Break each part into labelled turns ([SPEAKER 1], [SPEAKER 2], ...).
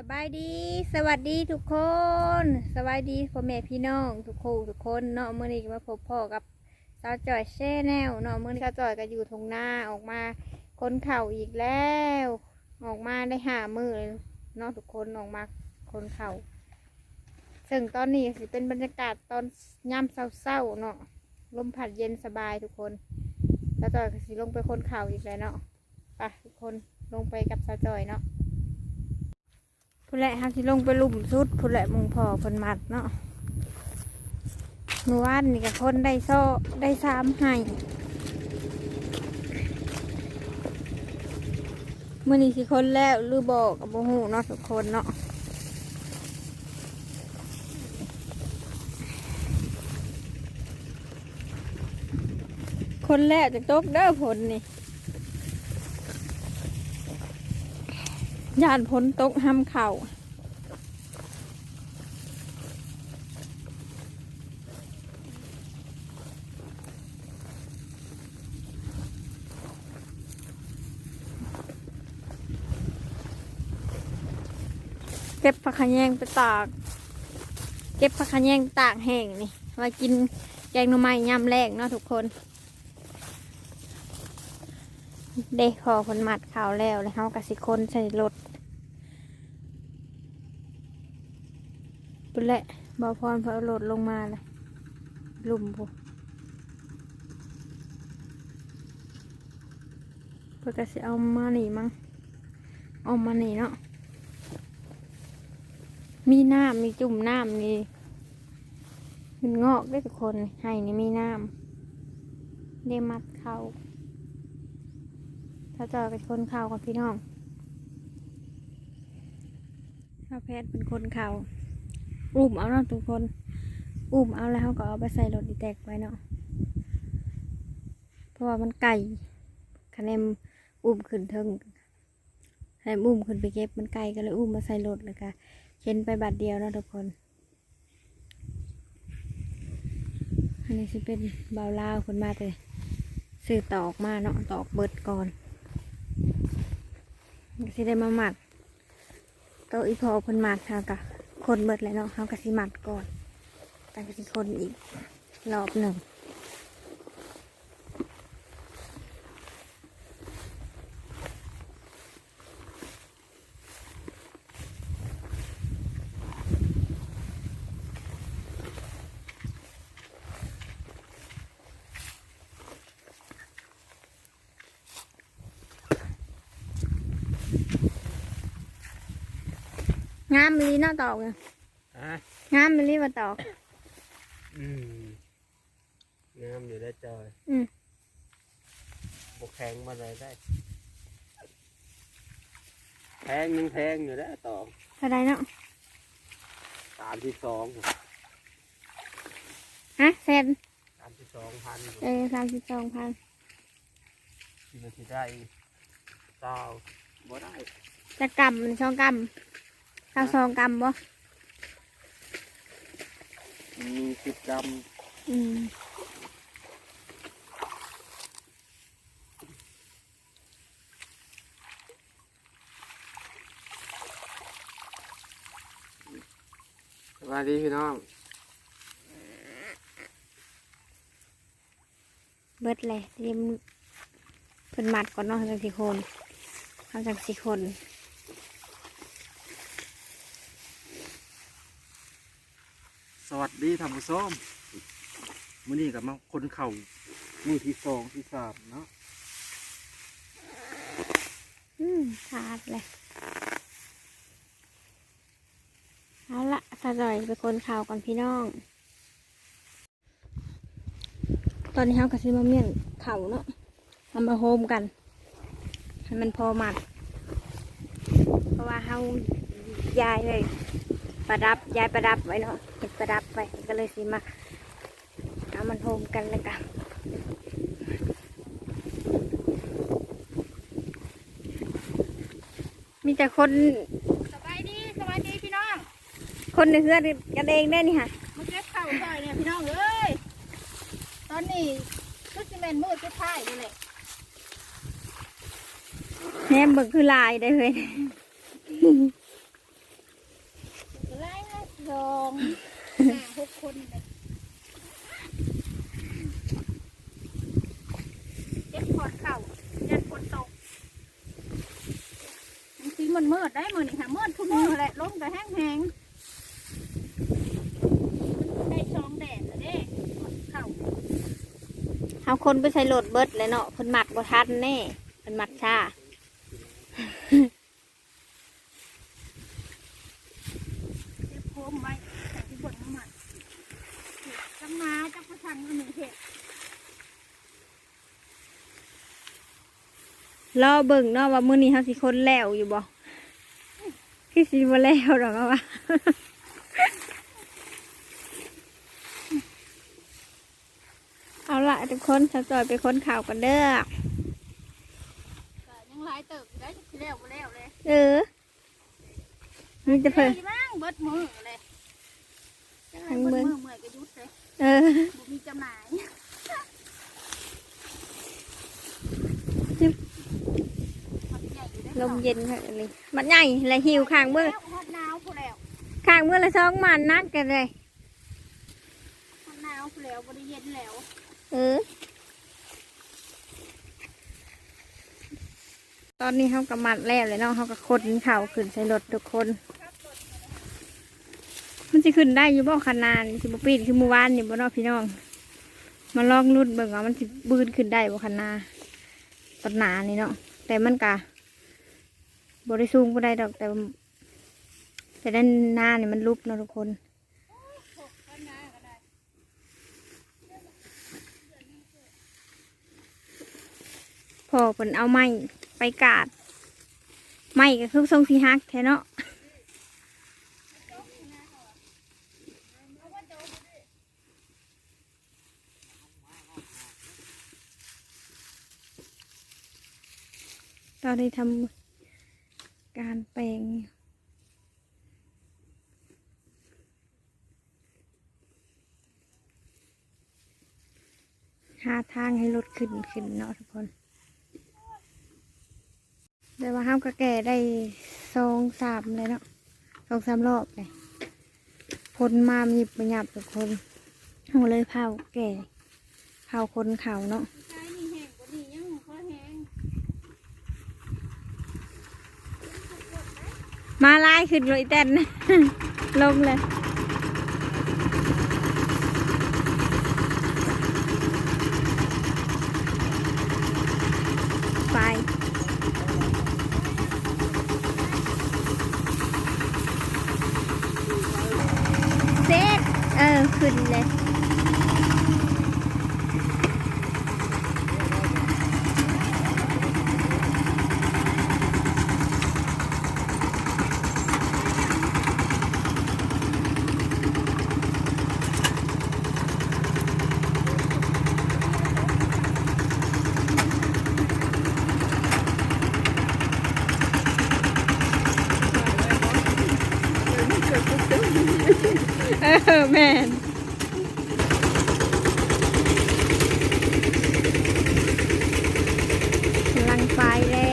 [SPEAKER 1] สบายดี สวัสดีทุกคนสวัสดีพ่อแม่พี่น้องทุกคนทุกคนเนาะเมื่อนี้ก็มาพบพ่อกับสาวจอยแช่แนวเนาะมื่อนี้ก็จอยก็อยู่ทงหน้าออกมาคนเข่าอีกแล้ว ออกมาได้หามือเลยเนาะทุกคนออกมาคนเข่าซึ่งตอนนี้สิเป็นบรรยากาศตอนย่ำเศร้าๆเนาะลมพัดเย็นสบายทุกคนสาวจอยก็สิลงไปคนเข่าอีกแล้วเนาะไปทุกคนลงไปกับสาวจอยเนาะ ผู้แหละฮักที่ลงไปลุ่มสุดผู้แหละมุงพอเพนมัดเนาะเมื่อวานนี่กับคนได้โซ่ได้สามให้เมื่อนี้สิคนแล้วหรือบอกกับโมหูเนาะทุกคนเนาะคนแล้วจะตกเด้อผลนี่ ยานพ้นตกห้ำเข่าเก็บผักขะแยงไปตาก เก็บผักขะแยงตากแห้งนี่มากินแกงหน่อไม้ยำแรกเนาะทุกคน เด็กพอคนมัดข่าวแล้วแล้วเขากสิคนใส่รถปุแหละบอพรเพอเอรถลงมาเลยลุ่มพูเพื่อกสิเอามาหนีมั้งเอามาหนีเนาะมีน้ำมีจุ่มน้ำมีมันงอกได้ทุกคนให้นี่มีน้ำได้มัดเข้า ถ้าจอยเป็นคนข่าวกับพี่น้องถ้าแพทย์เป็นคนข่าวอุ้มเอาเนาะทุกคน อุ้มเอาแล้วเขาก็เอาไปใส่รถดีแตกไว้เนาะ เพราะว่ามันไก่คะแนนอุ้มขึ้นเทิงให้อุ้มขึ้นไปเก็บมันไก่ก็เลยอุ้มมาใส่รถเลยค่ะเข็นไปบัดเดียวเนาะทุกคน อันนี้สิเป็นเบาลาวคนมาเลยซื้อตอกมาเนาะตอกเบิดก่อน สิได้มาหมัดโตอีพอเพิ่นหมัดเฮากะคนเบิดแล้วเนาะเฮากะสิหมัดก่อนแต่กะสิคนอีกรอบหนึ่ง นาะตอกเนี่ย
[SPEAKER 2] อะ
[SPEAKER 1] งามมิลีมาตอก
[SPEAKER 2] อืมงามอยู่ได้จอย
[SPEAKER 1] อืม
[SPEAKER 2] บกแข็งมาเลยได้แพงหนึ่งแพงอยู่ได้วต่อ
[SPEAKER 1] เท่าไรเนาะ
[SPEAKER 2] สามที่สอง
[SPEAKER 1] ฮะเซน
[SPEAKER 2] สามที่สองพัน
[SPEAKER 1] เออสามสิบสองพัน
[SPEAKER 2] ที่มันที่ได้เจ้าบ่ได้
[SPEAKER 1] จะกำมันสองกำข้าวสองกำบ่
[SPEAKER 2] มีสิบกรัม
[SPEAKER 1] อืม
[SPEAKER 2] สวัสดีพี่น้อง
[SPEAKER 1] เบิดเลยเตรียมเพิ่นหมัดก่อนเนาะจังสิคนเขาจังสิคน
[SPEAKER 2] วัสดีท่านผู้ชมมื้อนี้กับมาคนเข่ามือที่สองที่สามเนาะ
[SPEAKER 1] อืมขาดเลยเอาละสะจอยไปคนเข่าก่อนพี่น้อง ตอนนี้เขากระซิมาเมียนเข่าเนาะเอามาโฮมกัน ให้มันพอหมัด เพราะว่าเขายายเลย ประดับยายประดับไว้เนาะเห็ดประดับไว้ก็เลยสิมาเอามันโฮมกันเลยกันมีแต่คน
[SPEAKER 3] สบายดีสบายดีพี่น้อง
[SPEAKER 1] คนในเพื่อนกันเองได้นี่ค่ะ
[SPEAKER 3] มาเก็บข้าวซอยเนี่ยพี่น้องเอ้ยตอนนี้ก็จะเป็นมืดสุดท้ายนี่แหละ
[SPEAKER 1] แหนมเบิกคือลายได้เลย
[SPEAKER 3] สองห้าหกคนเลยเจ็บปวดเข่ายันปวดตกบางที มันมืดได้มือนี่ค่ะมืดทุกมือแหละลมก็แห้งแห้งๆได้ช่องแดดแล้วเด้เข่า
[SPEAKER 1] เอาคนไปใส่โหลดเบิดเลยเนาะเพิ่นหมัดบ่ทันแน่เพิ่นหมัดช้า
[SPEAKER 3] เจ็บโคมไว้แต่ที่บนน้ำมันจังมาจักประชันก็หนึ่งเห็ด
[SPEAKER 1] รอเบิ่งเนาะว่ามื้อนี้เฮาสิคนแล้วอยู่บ่ คือสิบ่แล้วดอกเอาว่าเอาละทุกคนสาวจอยไปค้นข่าวกันเด้อ
[SPEAKER 3] ก็ยังหลายเติบอยู่ได้ที่แล้วบ่แล้วเลย
[SPEAKER 1] เออมีแต่เพิ่น
[SPEAKER 3] ดีมั่งเบิดมือเลยจังไร
[SPEAKER 1] ทั้ง
[SPEAKER 3] เบิด
[SPEAKER 1] เบิด
[SPEAKER 3] มือเมื่อยก็หยุดเลย
[SPEAKER 1] เออ
[SPEAKER 3] บ่มีจำหน่าย
[SPEAKER 1] จิ๊บ
[SPEAKER 3] มันใหญ่อยู่ได้
[SPEAKER 1] ลมเย็นค่ะเลยมันใหญ่และหิวข้างเมื่อ
[SPEAKER 3] แล้วฮอดหนาวพอแล้ว
[SPEAKER 1] ข้างเมื่อละสองมันนักกันเลย
[SPEAKER 3] ฮอดหนาวพอแล้วบ่ได้เย็นแล้ว
[SPEAKER 1] เออ ตอนนี้เขากำมัดแล้วเลยเนาะเขาก็คนเข่าวขึ้นใส่รถทุกคน มันจะขึ้นได้อยู่บ่ขนาดสิบปีนคือเมื่อวานนี่บ่เนาะพี่น้องมาลองรุ่นเบิ่งว่ามันสิบืนขึ้นได้บ่ขนาดตอนหนานี่เนาะแต่มันกะ บริสูงบ่ได้ดอกแต่ แต่ด้านหน้าเนี่ยมันลุบนะทุกคนพอเพิ่นเอาไม้ไปกาดไม้ก็คือทรงสีฮักแท้เนาะตอนนี้ทำ การแปลงหาทางให้รถขึ้นขึ้นเนาะทุกคนแต่ว่าห้ามก็แก่ได้สองสามเลยเนาะสองสามรอบเลยพลมามีบหยับทุกคนเอาเลยเผาแก่เผาคนเขาเนาะ
[SPEAKER 3] ใช้นี่แห้งกว่านี้ยังพอแห้ง
[SPEAKER 1] มาไล่ขึ้นเลยเต้นลงเลย ไป เซ็ตเออ ขึ้นเลย เออ แมนกำลังไฟเลย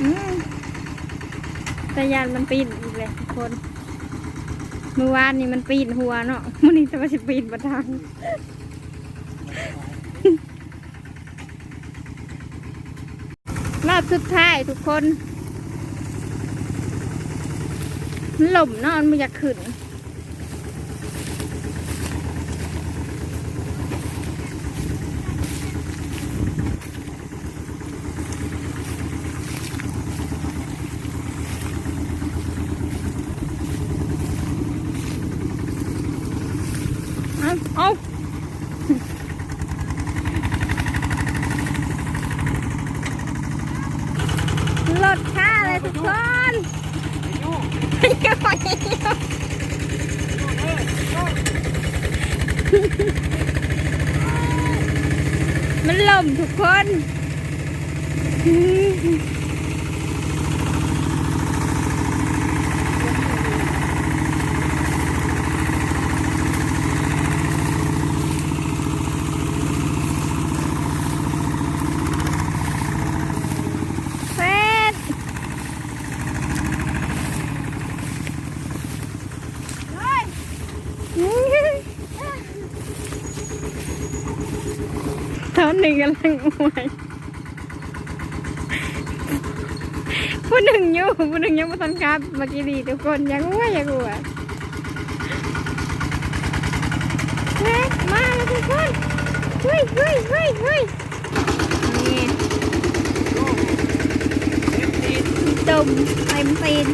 [SPEAKER 1] อืมแต่ยานมันปีนอีกเลยทุกคนเมื่อวานนี่มันปีนหัวเนาะมื่อนี้จะมาสิปีนประทางรอบสุดท้ายทุกคน มันหล่มเนาะมันไม่อยากขึ้น เอาเอารถช้าเลยทุกคนอย่าไปมัน ล่มทุกคนเฟส หนึ่งกำลังอวยผู้หนึ่งอยู่ผู้หนึ่งยังไม่ทันครับเมื่อกี้ดีทุกคนยังอวยยังอวยเฮ้ยมาแล้วทุกคนเฮ้ยเฮ้ยเฮ้ยเฮ้ยนี่จมเต็มตีน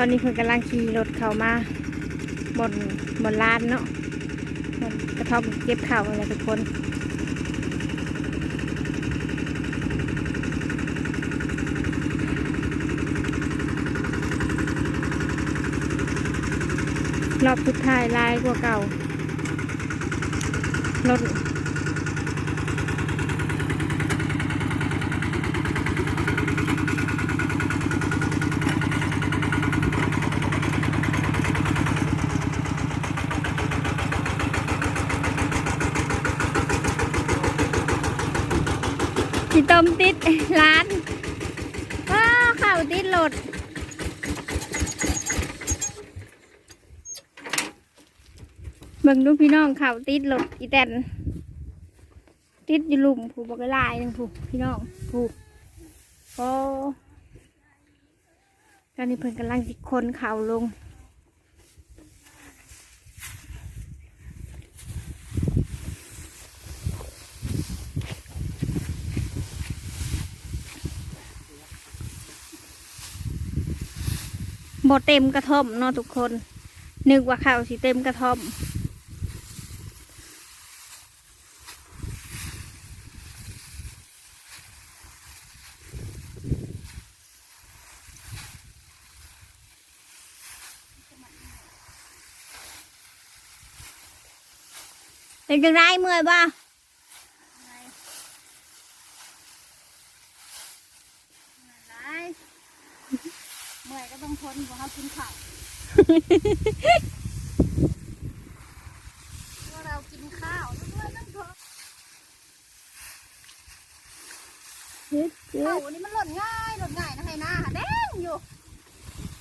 [SPEAKER 1] อนนี้เพิ่นกำลังขี่รถเข้ามาบนบนลานเนาะบนกระท่อมเก็บข่าวอะไรทุกคนรอบสุดท้ายลายกว่าเก่ารถที่ต้มติด ร้านว้าว ข่าวติดเบิ่งดูพี่น้องเข่าติดรถอีแตนติดอยู่ลุมผูกบอกลายหนึงผูกพี่น้องผูกโอ้ตอนนี้เพิ่นกำลังสิคนเข่าลง บ่เต็มกระท่อมเนาะทุกคน นึกว่าข้าวสิเต็มกระท่อม เป็นจังไรเมื่อยบ่
[SPEAKER 3] เมื่อยก็ต้องทนเพราะเขากินข้าวเพราะเรากินข้าวด้วยต้องทน
[SPEAKER 1] เฮ็ดเฮ็
[SPEAKER 3] ข้าว
[SPEAKER 1] ด
[SPEAKER 3] นี่มันหล่นง่ายหล่นง่ายนะให้หน้าหาแดงอยู่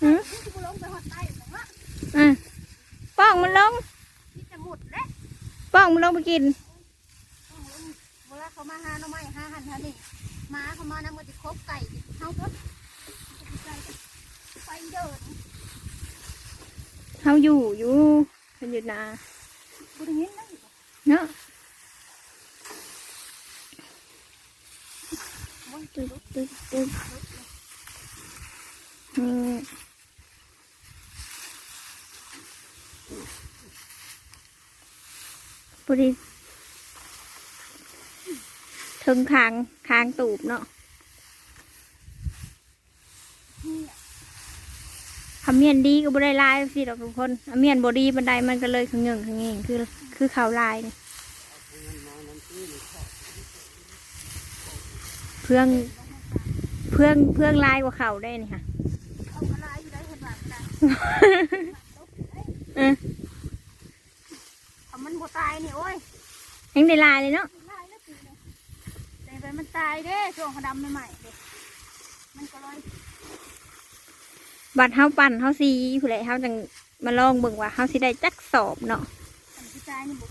[SPEAKER 1] หือ
[SPEAKER 3] ที่กูลงไปหอดใต้หรอกว่า
[SPEAKER 1] อะป้องมันลง
[SPEAKER 3] ที่จะหมุดและ
[SPEAKER 1] ป้องมันลงไปกิน
[SPEAKER 3] ต้องลงเวลาเขามาหาหน่อไม้หาหันหานี่หมาเขามานะมันจะครบไก่เฮาก็ไป เดิน
[SPEAKER 1] เขาอยู่อยู่เป็นอยู่นา
[SPEAKER 3] กูได้ยินนะ
[SPEAKER 1] เนาะ
[SPEAKER 3] โอ้ย
[SPEAKER 1] ตึ๊ดตึ๊ดตึ๊ดนี่พอดีถึงคางคางตูบเนาะ ทำเมียนดีก็บ่ได้ลายสิดอกทุกคนทำเมียนบดีบันไดมันก็เลยขงเงงขงเงงคือคือเขาลายนี่เพื่องเพื่องเพื่องลายกว่าเขาได้นี่ค่ะ
[SPEAKER 3] เอาอะไรอยู่ได้เห็นหลังได้
[SPEAKER 1] เออ
[SPEAKER 3] เอามันบ่ตายนี่โอ้ย
[SPEAKER 1] ยังได้ลายเลยเนาะ
[SPEAKER 3] ตายแล้วปีเลยแต่ไปมันตายเด้ช่วงเขาดำใหม่ๆเด็มันก็เลย
[SPEAKER 1] บัดเฮาปั่นเฮาซีผู้ใดเฮาจังมาลองเบิ่งว่าเฮาสิได้จักสอบเนาะ
[SPEAKER 3] อันที่ตายนี่บุก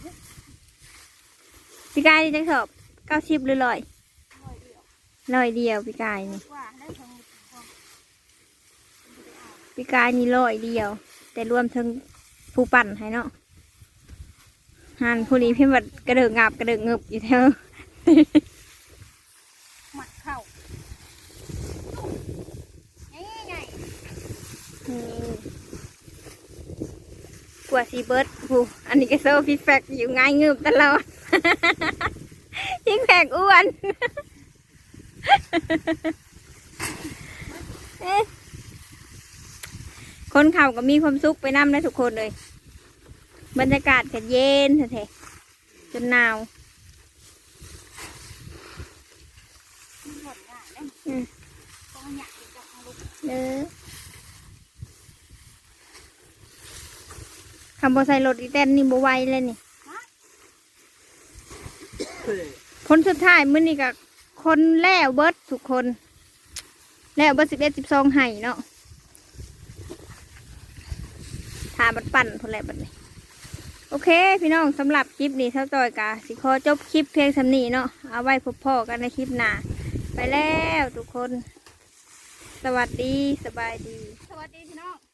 [SPEAKER 1] พี่กายนี่จักสอบเก้าสิบหรือร้อย
[SPEAKER 3] ร้อยเดียว
[SPEAKER 1] ร้อยเดียวพี่กายนี่พี่กายนี่ร้อยเดียว แต่รวมถึงผู้ปั่นให้เนาะหันผู้นี้พี่บัดกระเดิงงับกระเดิงเงึบอยู่แถวแถ
[SPEAKER 3] หมัดเข่านี่ไง
[SPEAKER 1] นี่ กว่าซีเบิร์ดผู้อันนี้ก็โซ่ฟีดแฟกอยู่ง่ายเงืบตลอดยิ่งแพกอ้วนเอ๊ะคนเข่าก็มีความสุขไปนำได้ทุกคนเลย บรรยากาศก็เย็นแท้ๆจนหนาว
[SPEAKER 3] มันหล่นง่ายเลย
[SPEAKER 1] อืม
[SPEAKER 3] เพราะมันอยากกินกับลูก
[SPEAKER 1] เด้อคำบอใส่รถอีแตนนี่บไหวเลยนี่ คนสุดท้ายมื้อนี้ก็คนแล้วเบิร์ดทุกคน แล้วเบิร์ดสิบเอ็ดสิบสองไห้เนาะทาบัดปั่นพนแหละบัดนี้โอเค พี่น้องสำหรับคลิปนี้เท่าจอยกาสิขอจบคลิปเพียงสำนีเนาะเอาไว้พบพ่อกันในคลิปหน้าไปแล้วทุกคน สวัสดีสบายดี
[SPEAKER 3] สวัสดีพี่น้อง